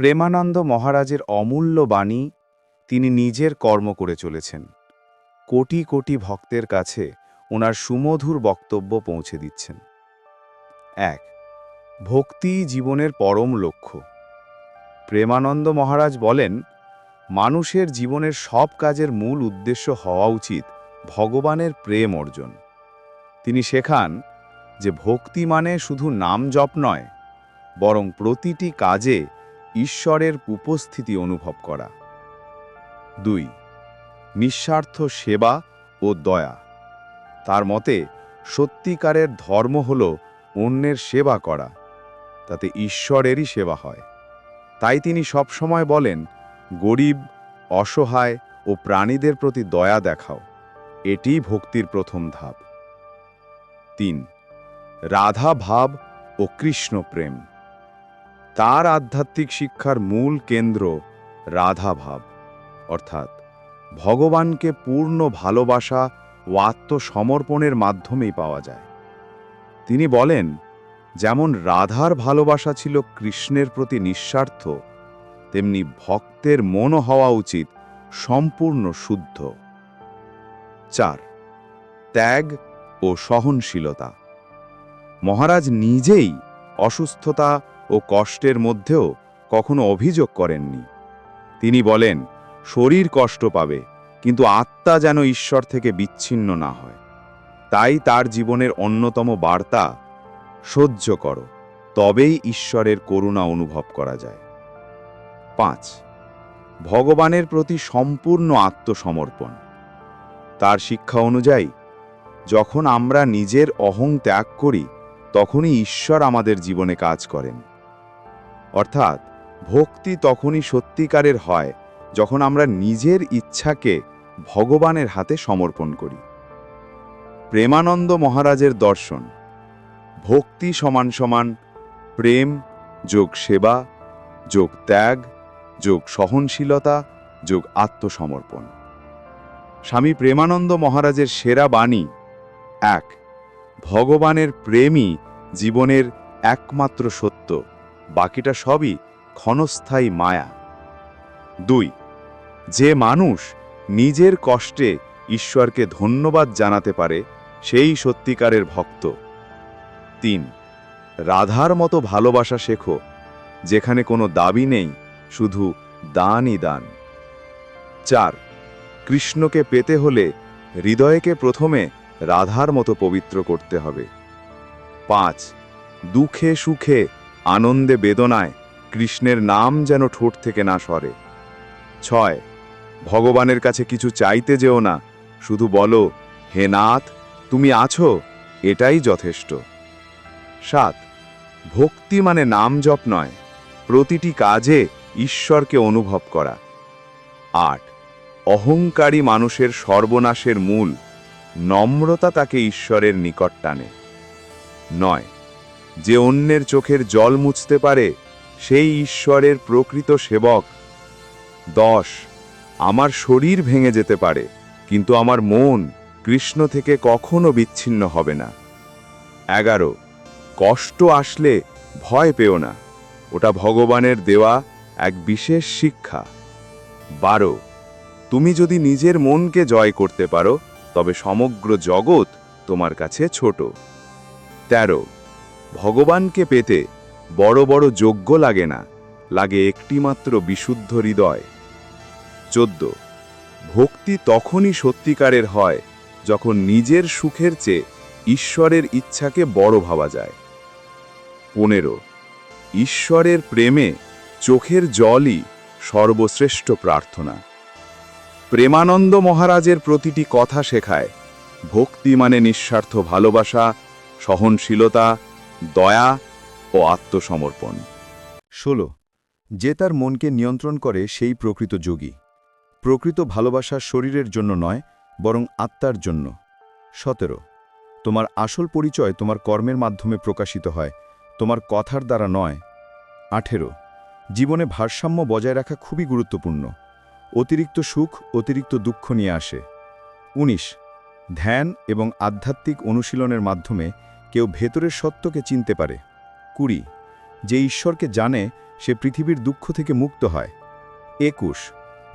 প্রেমানন্দ মহারাজের অমূল্য বাণী তিনি নিজের কর্ম করে চলেছেন। কোটি কোটি ভক্তের কাছে ওনার সুমধুর বক্তব্য পৌঁছে দিচ্ছেন। এক, ভক্তি জীবনের পরম লক্ষ্য। প্রেমানন্দ মহারাজ বলেন, মানুষের জীবনের সব কাজের মূল উদ্দেশ্য হওয়া উচিত ভগবানের প্রেম অর্জন। তিনি শেখান যে ভক্তি মানে শুধু নাম জপ নয়, বরং প্রতিটি কাজে ঈশ্বরের উপস্থিতি অনুভব করা। দুই, নিঃস্বার্থ সেবা ও দয়া। তার মতে, সত্যিকারের ধর্ম হল অন্যের সেবা করা, তাতে ঈশ্বরেরই সেবা হয়। তাই তিনি সবসময় বলেন, গরিব, অসহায় ও প্রাণীদের প্রতি দয়া দেখাও, এটিই ভক্তির প্রথম ধাপ। তিন, রাধা ভাব ও কৃষ্ণ প্রেম। তার আধ্যাত্মিক শিক্ষার মূল কেন্দ্র রাধা ভাব অর্থাৎ ভগবানকে পূর্ণ ভালোবাসা ও আত্মসমর্পণের মাধ্যমেই পাওয়া যায়। তিনি বলেন, যেমন রাধার ভালোবাসা ছিল কৃষ্ণের প্রতি নিঃস্বার্থ, তেমনি ভক্তের মনও হওয়া উচিত সম্পূর্ণ শুদ্ধ। চার, ত্যাগ ও সহনশীলতা। মহারাজ নিজেই অসুস্থতা ও কষ্টের মধ্যেও কখনো অভিযোগ করেননি। তিনি বলেন, শরীর কষ্ট পাবে, কিন্তু আত্মা যেন ঈশ্বর থেকে বিচ্ছিন্ন না হয়। তাই তার জীবনের অন্যতম বার্তা, সহ্য করো, তবেই ঈশ্বরের করুণা অনুভব করা যায়। পাঁচ, ভগবানের প্রতি সম্পূর্ণ আত্মসমর্পণ। তার শিক্ষা অনুযায়ী, যখন আমরা নিজের অহং ত্যাগ করি, তখনই ঈশ্বর আমাদের জীবনে কাজ করেন। অর্থাৎ ভক্তি তখনই সত্যিকারের হয় যখন আমরা নিজের ইচ্ছাকে ভগবানের হাতে সমর্পণ করি। প্রেমানন্দ মহারাজের দর্শন। ভক্তি সমান সমান প্রেম যোগ সেবা, যোগ ত্যাগ, যোগ সহনশীলতা, যোগ আত্মসমর্পণ। স্বামী প্রেমানন্দ মহারাজের সেরা বাণী এক, ভগবানের প্রেমই জীবনের একমাত্র সত্য। বাকিটা সবই ক্ষণস্থায়ী মায়া। দুই, যে মানুষ নিজের কষ্টে ঈশ্বরকে ধন্যবাদ জানাতে পারে, সেই সত্যিকারের ভক্ত। তিন, রাধার মতো ভালোবাসা শেখো, যেখানে কোনো দাবি নেই, শুধু দানই দান। চার, কৃষ্ণকে পেতে হলে হৃদয়কে প্রথমে রাধার মতো পবিত্র করতে হবে। পাঁচ, দুঃখে সুখে আনন্দে বেদনায় কৃষ্ণের নাম যেন ঠোঁট থেকে না সরে। ছয়, ভগবানের কাছে কিছু চাইতে যেও না, শুধু বলো, হে নাথ, তুমি আছো? এটাই যথেষ্ট। সাত, ভক্তি মানে নাম জপ নয়, প্রতিটি কাজে ঈশ্বরকে অনুভব করা। আট, অহংকারী মানুষের সর্বনাশের মূল, নম্রতা তাকে ঈশ্বরের নিকট টানে। নয় যে অন্যের চোখের জল মুছতে পারে, সেই ঈশ্বরের প্রকৃত সেবক। দশ, আমার শরীর ভেঙে যেতে পারে, কিন্তু আমার মন কৃষ্ণ থেকে কখনো বিচ্ছিন্ন হবে না। এগারো, কষ্ট আসলে ভয় পেও না, ওটা ভগবানের দেওয়া এক বিশেষ শিক্ষা। বারো, তুমি যদি নিজের মনকে জয় করতে পারো, তবে সমগ্র জগৎ তোমার কাছে ছোট। তেরো ভগবানকে পেতে বড় বড় যোগ্য লাগে না, লাগে একটিমাত্র বিশুদ্ধ হৃদয়। চোদ্দ। ভক্তি তখনই সত্যিকারের হয় যখন নিজের সুখের চেয়ে ঈশ্বরের ইচ্ছাকে বড় ভাবা যায়। পনেরো। ঈশ্বরের প্রেমে চোখের জলই সর্বশ্রেষ্ঠ প্রার্থনা। প্রেমানন্দ মহারাজের প্রতিটি কথা শেখায়, ভক্তি মানে নিঃস্বার্থ ভালোবাসা, সহনশীলতা দয়া ও আত্মসমর্পণ। ষোলো, যে তার মনকে নিয়ন্ত্রণ করে সেই প্রকৃত যোগী। প্রকৃত ভালোবাসা শরীরের জন্য নয়, বরং আত্মার জন্য। সতেরো, তোমার আসল পরিচয় তোমার কর্মের মাধ্যমে প্রকাশিত হয়, তোমার কথার দ্বারা নয়। আঠেরো, জীবনে ভারসাম্য বজায় রাখা খুবই গুরুত্বপূর্ণ। অতিরিক্ত সুখ, অতিরিক্ত দুঃখ নিয়ে আসে। ১৯ ধ্যান এবং আধ্যাত্মিক অনুশীলনের মাধ্যমে কেউ ভেতরের সত্যকে চিনতে পারে। কুড়ি, যে ঈশ্বরকে জানে, সে পৃথিবীর দুঃখ থেকে মুক্ত হয়। একুশ,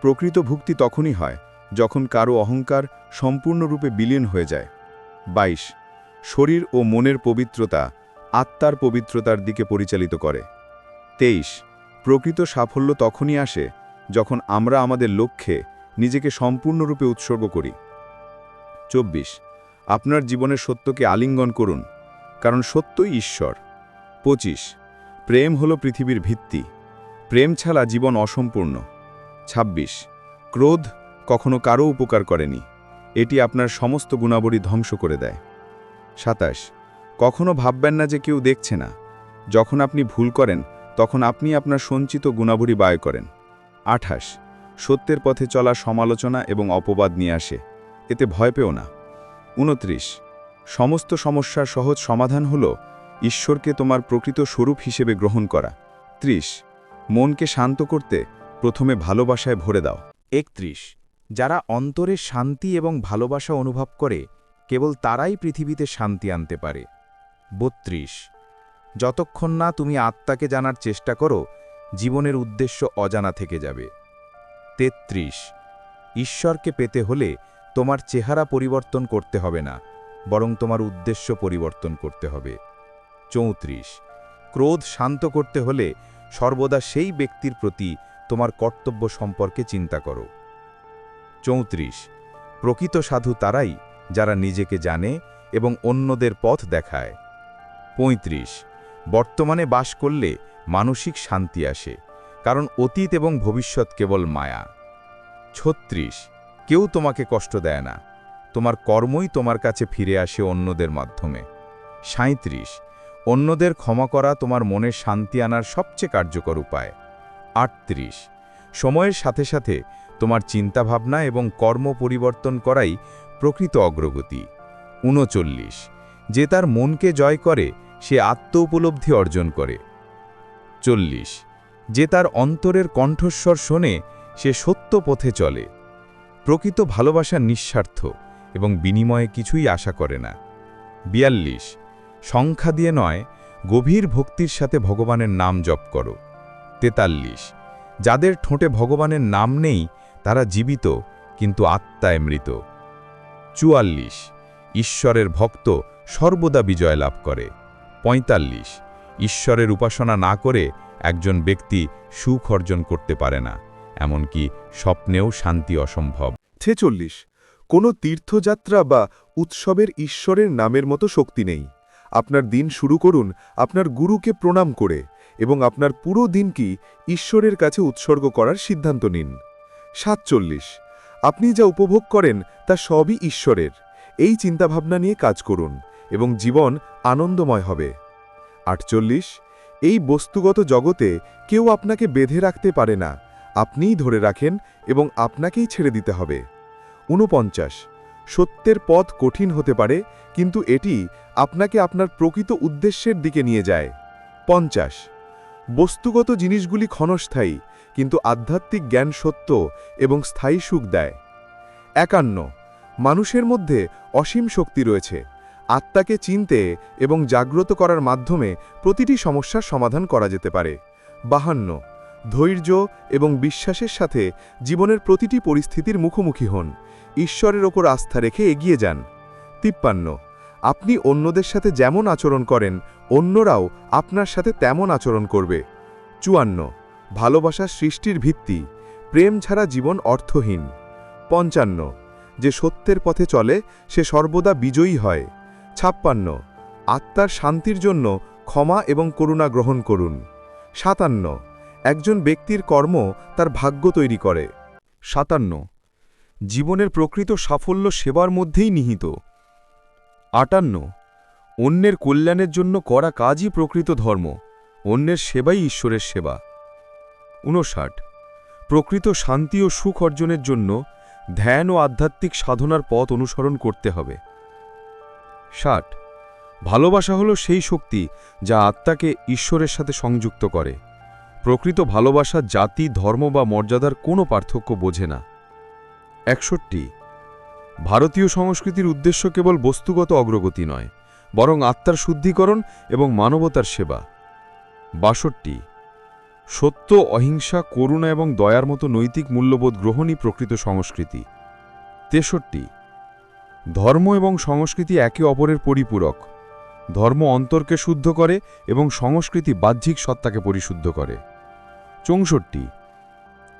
প্রকৃত ভুক্তি তখনই হয়, যখন কারও অহংকার সম্পূর্ণরূপে বিলীন হয়ে যায়। বাইশ, শরীর ও মনের পবিত্রতা আত্মার পবিত্রতার দিকে পরিচালিত করে। তেইশ, প্রকৃত সাফল্য তখনই আসে, যখন আমরা আমাদের লক্ষ্যে নিজেকে সম্পূর্ণরূপে উৎসর্গ করি। চব্বিশ, আপনার জীবনের সত্যকে আলিঙ্গন করুন। কারণ সত্যই ঈশ্বর। পঁচিশ, প্রেম হল পৃথিবীর ভিত্তি। প্রেম ছাড়া জীবন অসম্পূর্ণ। ২৬ ক্রোধ কখনো কারও উপকার করেনি। এটি আপনার সমস্ত গুণাবলী ধ্বংস করে দেয়। সাতাশ, কখনো ভাববেন না যে কেউ দেখছে না। যখন আপনি ভুল করেন, তখন আপনি আপনার সঞ্চিত গুণাবলী ব্যয় করেন। আঠাশ, সত্যের পথে চলা সমালোচনা এবং অপবাদ নিয়ে আসে। এতে ভয় পেও না। উনত্রিশ সমস্ত সমস্যার সহজ সমাধান হল ঈশ্বরকে তোমার প্রকৃত স্বরূপ হিসেবে গ্রহণ করা। ত্রিশ, মনকে শান্ত করতে প্রথমে ভালোবাসায় ভরে দাও। একত্রিশ, যারা অন্তরে শান্তি এবং ভালোবাসা অনুভব করে, কেবল তারাই পৃথিবীতে শান্তি আনতে পারে। বত্রিশ, যতক্ষণ না তুমি আত্মাকে জানার চেষ্টা করো, জীবনের উদ্দেশ্য অজানা থেকে যাবে। তেত্রিশ, ঈশ্বরকে পেতে হলে তোমার চেহারা পরিবর্তন করতে হবে না। বরং তোমার উদ্দেশ্য পরিবর্তন করতে হবে। চৌত্রিশ। ক্রোধ শান্ত করতে হলে সর্বদা সেই ব্যক্তির প্রতি তোমার কর্তব্য সম্পর্কে চিন্তা করো। চৌত্রিশ। প্রকৃত সাধু তারাই যারা নিজেকে জানে এবং অন্যদের পথ দেখায়। পঁয়ত্রিশ। বর্তমানে বাস করলে মানসিক শান্তি আসে, কারণ অতীত এবং ভবিষ্যৎ কেবল মায়া। ছত্রিশ। কেউ তোমাকে কষ্ট দেয় না। তোমার কর্মই তোমার কাছে ফিরে আসে অন্যদের মাধ্যমে। সাঁত্রিশ অন্যদের ক্ষমা করা তোমার মনে শান্তি আনার সবচেয়ে কার্যকর উপায়। আটত্রিশ, সময়ের সাথে সাথে তোমার চিন্তাভাবনা এবং কর্ম পরিবর্তন করাই প্রকৃত অগ্রগতি। উনচল্লিশ, যে তার মনকে জয় করে, সে আত্ম উপলব্ধি অর্জন করে। চল্লিশ, যে তার অন্তরের কণ্ঠস্বর শোনে, সে সত্য পথে চলে। প্রকৃত ভালোবাসা নিঃস্বার্থ। এবং বিনিময়ে কিছুই আশা করে না। বিয়াল্লিশ। সংখ্যা দিয়ে নয়, গভীর ভক্তির সাথে ভগবানের নাম জপ করো। তেতাল্লিশ। যাদের ঠোঁটে ভগবানের নাম নেই, তারা জীবিত, কিন্তু আত্মায় মৃত। চুয়াল্লিশ। ঈশ্বরের ভক্ত সর্বদা বিজয় লাভ করে। পঁয়তাল্লিশ। ঈশ্বরের উপাসনা না করে একজন ব্যক্তি সুখ অর্জন করতে পারে না, এমনকি স্বপ্নেও শান্তি অসম্ভব। ছেচল্লিশ। কোনো তীর্থযাত্রা বা উৎসবের ঈশ্বরের নামের মতো শক্তি নেই। আপনার দিন শুরু করুন, আপনার গুরুকে প্রণাম করে এবং আপনার পুরো দিনকি ঈশ্বরের কাছে উৎসর্গ করার সিদ্ধান্ত নিন। সাতচল্লিশ। আপনি যা উপভোগ করেন তা সবই ঈশ্বরের। এই চিন্তাভাবনা নিয়ে কাজ করুন এবং জীবন আনন্দময় হবে। আটচল্লিশ। এই বস্তুগত জগতে কেউ আপনাকে বেঁধে রাখতে পারে না। আপনিই ধরে রাখেন এবং আপনাকেই ছেড়ে দিতে হবে। ঊনপঞ্চাশ। সত্যের পথ কঠিন হতে পারে, কিন্তু এটি আপনাকে আপনার প্রকৃত উদ্দেশ্যের দিকে নিয়ে যায়। পঞ্চাশ। বস্তুগত জিনিসগুলি ক্ষণস্থায়ী, কিন্তু আধ্যাত্মিক জ্ঞান সত্য এবং স্থায়ী সুখ দেয়। একান্ন। মানুষের মধ্যে অসীম শক্তি রয়েছে। আত্মাকে চিনতে এবং জাগ্রত করার মাধ্যমে প্রতিটি সমস্যার সমাধান করা যেতে পারে। বাহান্ন। ধৈর্য এবং বিশ্বাসের সাথে জীবনের প্রতিটি পরিস্থিতির মুখোমুখি হন। ঈশ্বরের ওপর আস্থা রেখে এগিয়ে যান। তিপ্পান্ন, আপনি অন্যদের সাথে যেমন আচরণ করেন, অন্যরাও আপনার সাথে তেমন আচরণ করবে। চুয়ান্ন, ভালোবাসা সৃষ্টির ভিত্তি, প্রেম ছাড়া জীবন অর্থহীন। পঞ্চান্ন, যে সত্যের পথে চলে, সে সর্বদা বিজয়ী হয়। ছাপ্পান্ন, আত্মার শান্তির জন্য ক্ষমা এবং করুণা গ্রহণ করুন। সাতান্ন একজন ব্যক্তির কর্ম তার ভাগ্য তৈরি করে। সাতান্ন। জীবনের প্রকৃত সাফল্য সেবার মধ্যেই নিহিত। আটান্ন। অন্যের কল্যাণের জন্য করা কাজই প্রকৃত ধর্ম, অন্যের সেবাই ঈশ্বরের সেবা। ঊনষাট। প্রকৃত শান্তি ও সুখ অর্জনের জন্য ধ্যান ও আধ্যাত্মিক সাধনার পথ অনুসরণ করতে হবে। ষাট। ভালোবাসা হলো সেই শক্তি যা আত্মাকে ঈশ্বরের সাথে সংযুক্ত করে। প্রকৃত ভালোবাসা, জাতি, ধর্ম বা মর্যাদার কোনো পার্থক্য বোঝে না। একষট্টি, ভারতীয় সংস্কৃতির উদ্দেশ্য কেবল বস্তুগত অগ্রগতি নয়, বরং আত্মার শুদ্ধিকরণ এবং মানবতার সেবা। বাষট্টি, সত্য, অহিংসা, করুণা এবং দয়ার মতো নৈতিক মূল্যবোধ গ্রহণই প্রকৃত সংস্কৃতি। তেষট্টি, ধর্ম এবং সংস্কৃতি একে অপরের পরিপূরক। ধর্ম অন্তরকে শুদ্ধ করে এবং সংস্কৃতি বাহ্যিক সত্তাকে পরিশুদ্ধ করে। চৌষট্টি।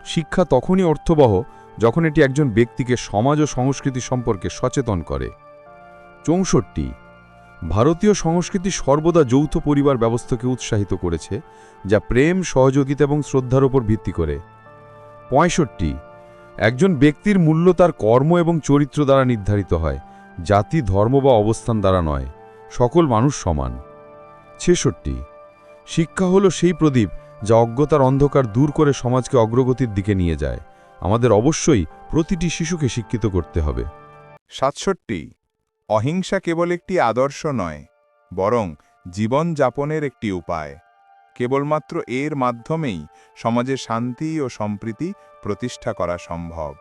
শিক্ষা তখনই অর্থবহ যখন এটি একজন ব্যক্তিকে সমাজ ও সংস্কৃতি সম্পর্কে সচেতন করে। চৌষট্টি। ভারতীয় সংস্কৃতি সর্বদা যৌথ পরিবার ব্যবস্থাকে উৎসাহিত করেছে, যা প্রেম, সহযোগিতা এবং শ্রদ্ধার উপর ভিত্তি করে। পঁয়ষট্টি। একজন ব্যক্তির মূল্য তার কর্ম এবং চরিত্র দ্বারা নির্ধারিত হয়, জাতি, ধর্ম বা অবস্থান দ্বারা নয়। সকল মানুষ সমান। ছেষট্টি, শিক্ষা হলো সেই প্রদীপ যা অজ্ঞতার অন্ধকার দূর করে সমাজকে অগ্রগতির দিকে নিয়ে যায়। আমাদের অবশ্যই প্রতিটি শিশুকে শিক্ষিত করতে হবে। সাতষট্টি, অহিংসা কেবল একটি আদর্শ নয়, বরং জীবন যাপনের একটি উপায়। কেবলমাত্র এর মাধ্যমেই সমাজে শান্তি ও সম্প্রীতি প্রতিষ্ঠা করা সম্ভব।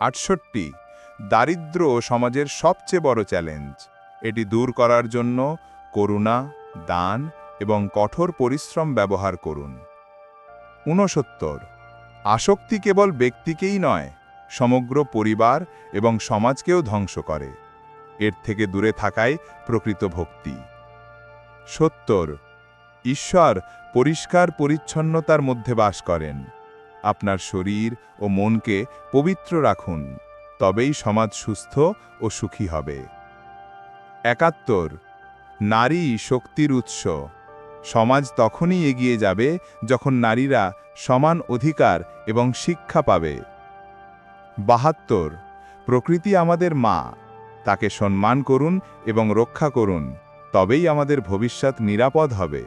আটষট্টি দারিদ্র সমাজের সবচেয়ে বড় চ্যালেঞ্জ। এটি দূর করার জন্য করুণা, দান এবং কঠোর পরিশ্রম ব্যবহার করুন। ঊনসত্তর। আসক্তি কেবল ব্যক্তিকেই নয়, সমগ্র পরিবার এবং সমাজকেও ধ্বংস করে। এর থেকে দূরে থাকাই প্রকৃত ভক্তি। সত্তর। ঈশ্বর পরিষ্কার পরিচ্ছন্নতার মধ্যে বাস করেন। আপনার শরীর ও মনকে পবিত্র রাখুন, তবেই সমাজ সুস্থ ও সুখী হবে। একাত্তর। নারী শক্তির উৎস। সমাজ তখনই এগিয়ে যাবে যখন নারীরা সমান অধিকার এবং শিক্ষা পাবে। বাহাত্তর। প্রকৃতি আমাদের মা। তাকে সম্মান করুন এবং রক্ষা করুন। তবেই আমাদের ভবিষ্যৎ নিরাপদ হবে।